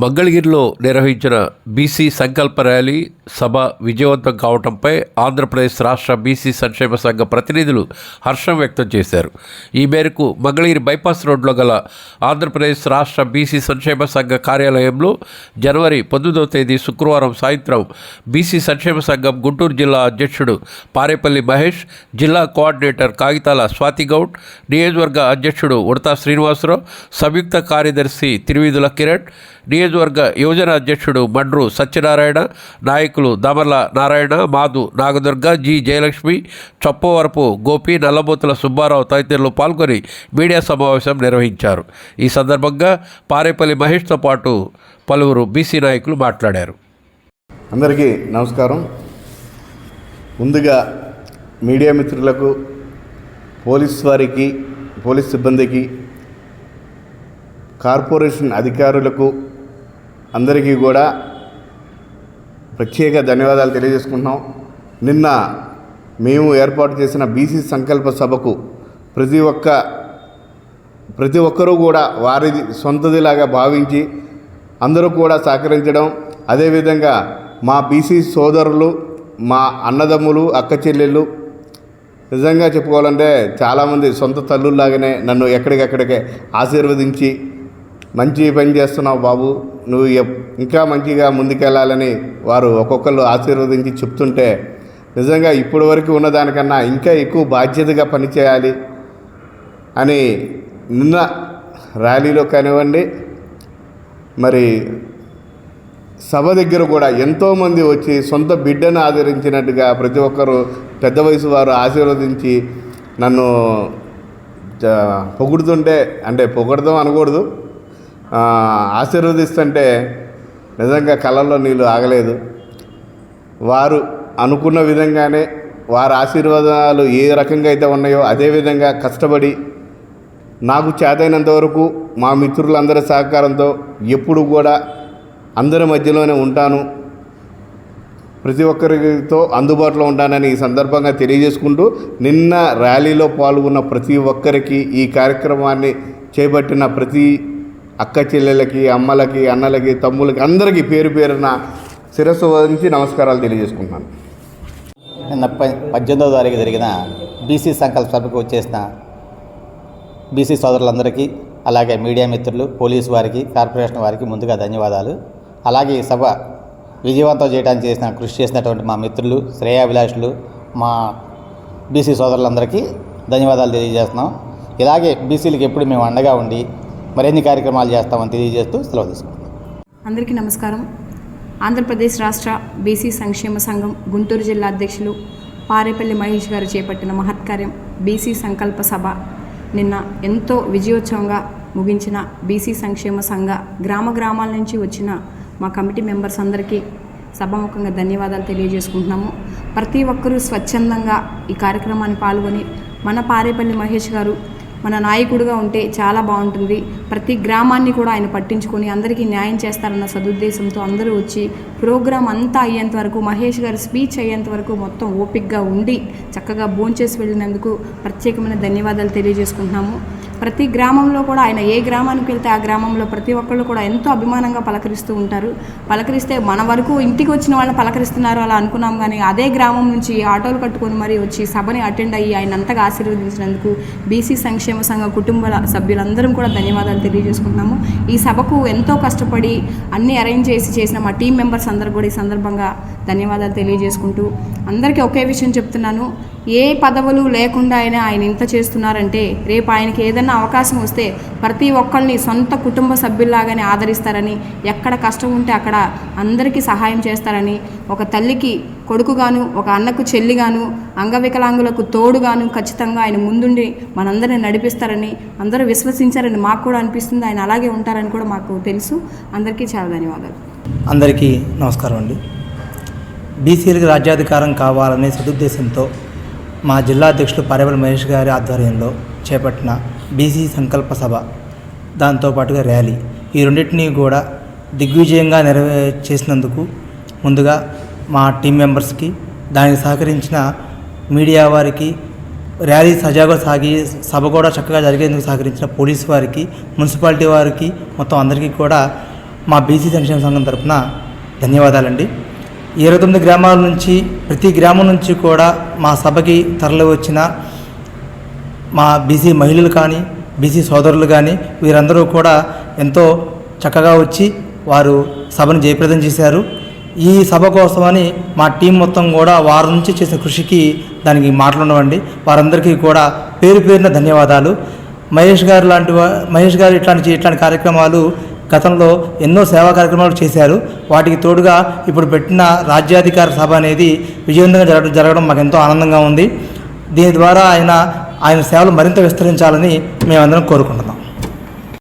మంగళగిరిలో నిర్వహించిన బీసీ సంకల్ప ర్యాలీ సభ విజయవంతం కావడంపై ఆంధ్రప్రదేశ్ రాష్ట్ర బీసీ సంక్షేమ సంఘ ప్రతినిధులు హర్షం వ్యక్తం చేశారు. ఈ మేరకు మంగళగిరి బైపాస్ రోడ్లో గల ఆంధ్రప్రదేశ్ రాష్ట్ర బీసీ సంక్షేమ సంఘ కార్యాలయంలో జనవరి పంతొమ్మిదవ తేదీ శుక్రవారం సాయంత్రం బీసీ సంక్షేమ సంఘం గుంటూరు జిల్లా అధ్యక్షుడు పారేపల్లి మహేష్ జిల్లా కోఆర్డినేటర్ కాగితాల స్వాతిగౌడ్ నియోజకవర్గ అధ్యక్షుడు ఉడతా శ్రీనివాసరావు సంయుక్త కార్యదర్శి తిరువీధుల కిరణ్ నియోజకవర్గ యువజన అధ్యక్షుడు మండ్రు సత్యనారాయణ నాయకులు దమర్ల నారాయణ మాధు నాగదుర్గ జి జయలక్ష్మి చొప్పవరపు గోపి నల్లబోతుల సుబ్బారావు తదితరులు పాల్గొని మీడియా సమావేశం నిర్వహించారు. ఈ సందర్భంగా పారేపల్లి మహేష్తో పాటు పలువురు బీసీ నాయకులు మాట్లాడారు. అందరికీ నమస్కారం. ముందుగా మీడియా మిత్రులకు పోలీస్ వారికి పోలీస్ సిబ్బందికి కార్పొరేషన్ అధికారులకు అందరికీ కూడా ప్రత్యేక ధన్యవాదాలు తెలియజేసుకుంటున్నాం. నిన్న మేము ఏర్పాటు చేసిన బీసీ సంకల్ప సభకు ప్రతి ఒక్క ప్రతి ఒక్కరూ కూడా వారిది సొంతదిలాగా భావించి అందరూ కూడా సహకరించడం అదేవిధంగా మా బీసీ సోదరులు మా అన్నదమ్ములు అక్క చెల్లెళ్ళు నిజంగా చెప్పుకోవాలంటే చాలామంది సొంత తల్లుల్లాగానే నన్ను ఎక్కడికక్కడికే ఆశీర్వదించి మంచి పని చేస్తున్నావు బాబు. నువ్వు ఇంకా మంచిగా ముందుకెళ్ళాలని వారు ఒక్కొక్కరు ఆశీర్వదించి చెప్తుంటే నిజంగా ఇప్పటి వరకు ఉన్నదానికన్నా ఇంకా ఎక్కువ బాధ్యతగా పనిచేయాలి అని నిన్న ర్యాలీలో కానివ్వండి మరి సభ దగ్గర కూడా ఎంతోమంది వచ్చి సొంత బిడ్డను ఆదరించినట్టుగా ప్రతి ఒక్కరు పెద్ద వయసు వారు ఆశీర్వదించి నన్ను జ- పొగుడుతుంటే అంటే పొగడదాం అనకూడదు ఆశీర్వదిస్తుంటే నిజంగా కళ్ళల్లో నీళ్ళు ఆగలేదు. వారు అనుకున్న విధంగానే వారి ఆశీర్వాదాలు ఏ రకంగా అయితే ఉన్నాయో అదే విధంగా కష్టపడి నాకు చేతైనంత వరకు మా మిత్రులందరి సహకారంతో ఎప్పుడు కూడా అందరి మధ్యలోనే ఉంటాను. ప్రతి ఒక్కరితో అందుబాటులో ఉంటానని ఈ సందర్భంగా తెలియజేసుకుంటూ నిన్న ర్యాలీలో పాల్గొన్న ప్రతి ఒక్కరికి ఈ కార్యక్రమాన్ని చేపట్టిన ప్రతి అక్క చెల్లెలకి అమ్మలకి అన్నలకి తమ్ములకి అందరికీ పేరు పేరున శిరస్సు వహించి నమస్కారాలు తెలియజేసుకుంటున్నాను. నిన్న పద్దెనిమిదవ తారీఖు జరిగిన బీసీ సంకల్ప సభకు వచ్చేసిన బీసీ సోదరులందరికీ అలాగే మీడియా మిత్రులు పోలీసు వారికి కార్పొరేషన్ వారికి ముందుగా ధన్యవాదాలు. అలాగే ఈ సభ విజయవంతం చేయడానికి చేసిన కృషి చేసినటువంటి మా మిత్రులు శ్రేయాభిలాషులు మా బీసీ సోదరులందరికీ ధన్యవాదాలు తెలియజేస్తున్నాం. ఇలాగే బీసీలకు ఎప్పుడు మేము అండగా ఉండి మరిన్ని కార్యక్రమాలు చేస్తామని తెలియజేస్తూ సెలవు తీసుకుంటున్నాం. అందరికీ నమస్కారం. ఆంధ్రప్రదేశ్ రాష్ట్ర బీసీ సంక్షేమ సంఘం గుంటూరు జిల్లా అధ్యక్షులు పారేపల్లి మహేష్ గారు చేపట్టిన మహత్కార్యం బీసీ సంకల్ప సభ. నిన్న ఎంతో విజయోత్సవంగా ముగించిన బీసీ సంక్షేమ సంఘ గ్రామ గ్రామాల నుంచి వచ్చిన మా కమిటీ మెంబర్స్ అందరికీ సభాముఖంగా ధన్యవాదాలు తెలియజేసుకుంటున్నాము. ప్రతి ఒక్కరూ స్వచ్ఛందంగా ఈ కార్యక్రమాన్ని పాల్గొని మన పారేపల్లి మహేష్ గారు మన నాయకుడిగా ఉంటే చాలా బాగుంటుంది. ప్రతి గ్రామాన్ని కూడా ఆయన పట్టించుకొని అందరికీ న్యాయం చేస్తారన్న సదుద్దేశంతో అందరూ వచ్చి ప్రోగ్రాం అంతా అయ్యేంత వరకు మహేష్ గారి స్పీచ్ అయ్యేంత వరకు మొత్తం ఓపిక్గా ఉండి చక్కగా భోంచేసి వెళ్ళినందుకు ప్రత్యేకమైన ధన్యవాదాలు తెలియజేసుకుంటున్నాము. ప్రతి గ్రామంలో కూడా ఆయన ఏ గ్రామానికి వెళ్తే ఆ గ్రామంలో ప్రతి ఒక్కళ్ళు కూడా ఎంతో అభిమానంగా పలకరిస్తూ ఉంటారు. పలకరిస్తే మన వరకు ఇంటికి వచ్చిన వాళ్ళని పలకరిస్తున్నారు అలా అనుకున్నాం కానీ అదే గ్రామం నుంచి ఆటోలు కట్టుకొని మరీ వచ్చి సభని అటెండ్ అయ్యి ఆయన అంతగా ఆశీర్వదించినందుకు బీసీ సంక్షేమ సంఘ కుటుంబ సభ్యులందరం కూడా ధన్యవాదాలు తెలియజేసుకుంటున్నాము. ఈ సభకు ఎంతో కష్టపడి అన్ని అరేంజ్ చేసి చేసిన మా టీం మెంబర్స్ అందరూ కూడా ఈ సందర్భంగా ధన్యవాదాలు తెలియజేసుకుంటూ అందరికీ ఒకే విషయం చెప్తున్నాను. ఏ పదవులు లేకుండా అయినా ఆయన ఇంత చేస్తున్నారంటే రేపు ఆయనకి ఏదైనా అవకాశం వస్తే ప్రతి ఒక్కరిని సొంత కుటుంబ సభ్యుల్లాగానే ఆదరిస్తారని ఎక్కడ కష్టం ఉంటే అక్కడ అందరికీ సహాయం చేస్తారని ఒక తల్లికి కొడుకుగాను ఒక అన్నకు చెల్లిగాను అంగవికలాంగులకు తోడుగాను ఖచ్చితంగా ఆయన ముందుండి మనందరిని నడిపిస్తారని అందరూ విశ్వసించారని మాకు కూడా అనిపిస్తుంది. ఆయన అలాగే ఉంటారని కూడా మాకు తెలుసు. అందరికీ చాలా ధన్యవాదాలు. అందరికీ నమస్కారం అండి. బీసీలకు రాజ్యాధికారం కావాలనే సదుద్దేశంతో మా జిల్లా అధ్యక్షులు పర్యవల మహేష్ గారి ఆధ్వర్యంలో చేపట్టిన బీసీ సంకల్ప సభ దాంతోపాటుగా ర్యాలీ. ఈ రెండింటినీ కూడా దిగ్విజయంగా నెరవే చేసినందుకు ముందుగా మా టీం మెంబర్స్కి దానికి సహకరించిన మీడియా వారికి ర్యాలీ సజావుగా సాగి సభ కూడా చక్కగా జరిగేందుకు సహకరించిన పోలీసు వారికి మున్సిపాలిటీ వారికి మొత్తం అందరికీ కూడా మా బీసీ సంక్షేమ సంఘం తరఫున ధన్యవాదాలండి. ఇరవై తొమ్మిది గ్రామాల నుంచి ప్రతి గ్రామం నుంచి కూడా మా సభకి తరలి వచ్చిన మా బీసీ మహిళలు కానీ బీసీ సోదరులు కానీ వీరందరూ కూడా ఎంతో చక్కగా వచ్చి వారు సభను జయప్రదం చేశారు. ఈ సభ కోసమని మా టీం మొత్తం కూడా వారి నుంచి చేసిన కృషికి దానికి మాట్లాడవండి వారందరికీ కూడా పేరు పేరున ధన్యవాదాలు. మహేష్ గారు లాంటి మహేష్ గారు ఇట్లాంటి ఇట్లాంటి కార్యక్రమాలు గతంలో ఎన్నో సేవా కార్యక్రమాలు చేశారు. వాటికి తోడుగా ఇప్పుడు పెట్టిన రాజ్యాధికార సభ అనేది విజయవంతంగా జరగడం జరగడం మాకు ఎంతో ఆనందంగా ఉంది. దీని ద్వారా ఆయన ఆయన సేవలు మరింత విస్తరించాలని మేమందరం కోరుకుంటున్నాం.